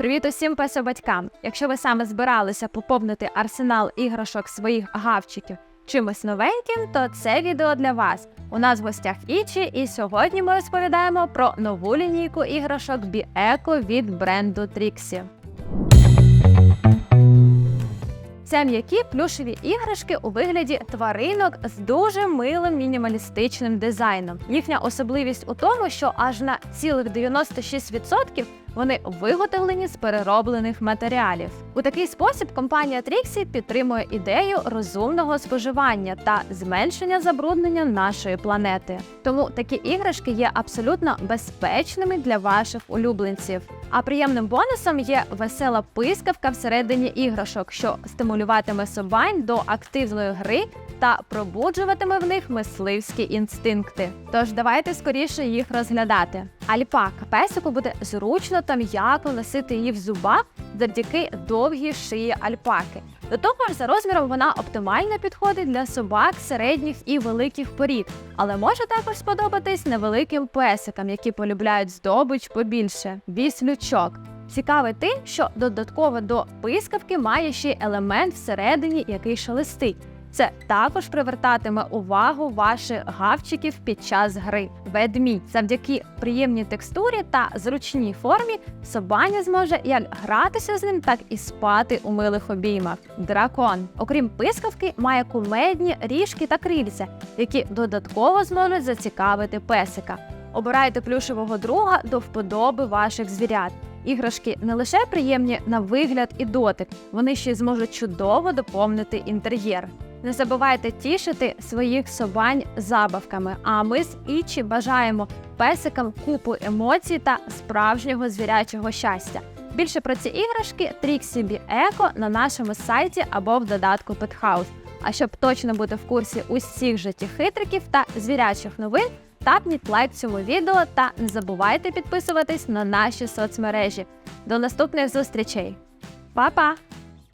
Привіт усім песобатькам! Якщо ви саме збиралися поповнити арсенал іграшок своїх гавчиків чимось новеньким, то це відео для вас. У нас в гостях Ічі, і сьогодні ми розповідаємо про нову лінійку іграшок Біеко від бренду Trixie. Це м'які плюшеві іграшки у вигляді тваринок з дуже милим мінімалістичним дизайном. Їхня особливість у тому, що аж на цілих 96% вони виготовлені з перероблених матеріалів. У такий спосіб компанія Trixie підтримує ідею розумного споживання та зменшення забруднення нашої планети. Тому такі іграшки є абсолютно безпечними для ваших улюбленців. А приємним бонусом є весела пискавка всередині іграшок, що стимулюватиме собань до активної гри та пробуджуватиме в них мисливські інстинкти. Тож давайте скоріше їх розглядати. Альпака песику буде зручно та м'яко носити її в зубах завдяки довгій шиї альпаки. До того ж, за розміром вона оптимально підходить для собак середніх і великих порід, але може також сподобатись невеликим песикам, які полюбляють здобич побільше. Віслючок. Цікавий тим, що додатково до пискавки має ще елемент всередині, який шелестить. Це також привертатиме увагу ваших гавчиків під час гри. Ведмідь завдяки приємній текстурі та зручній формі собаня зможе як гратися з ним, так і спати у милих обіймах. Дракон, окрім пискавки, має кумедні ріжки та крильця, які додатково зможуть зацікавити песика. Обирайте плюшевого друга до вподоби ваших звірят. Іграшки не лише приємні на вигляд і дотик, вони ще й зможуть чудово доповнити інтер'єр. Не забувайте тішити своїх собань забавками. А ми з Ічі бажаємо песикам купу емоцій та справжнього звірячого щастя. Більше про ці іграшки Trixie Bee Eco на нашому сайті або в додатку Pethouse. А щоб точно бути в курсі усіх життєхитриків та звірячих новин, тапніть лайк цьому відео та не забувайте підписуватись на наші соцмережі. До наступних зустрічей! Па-па!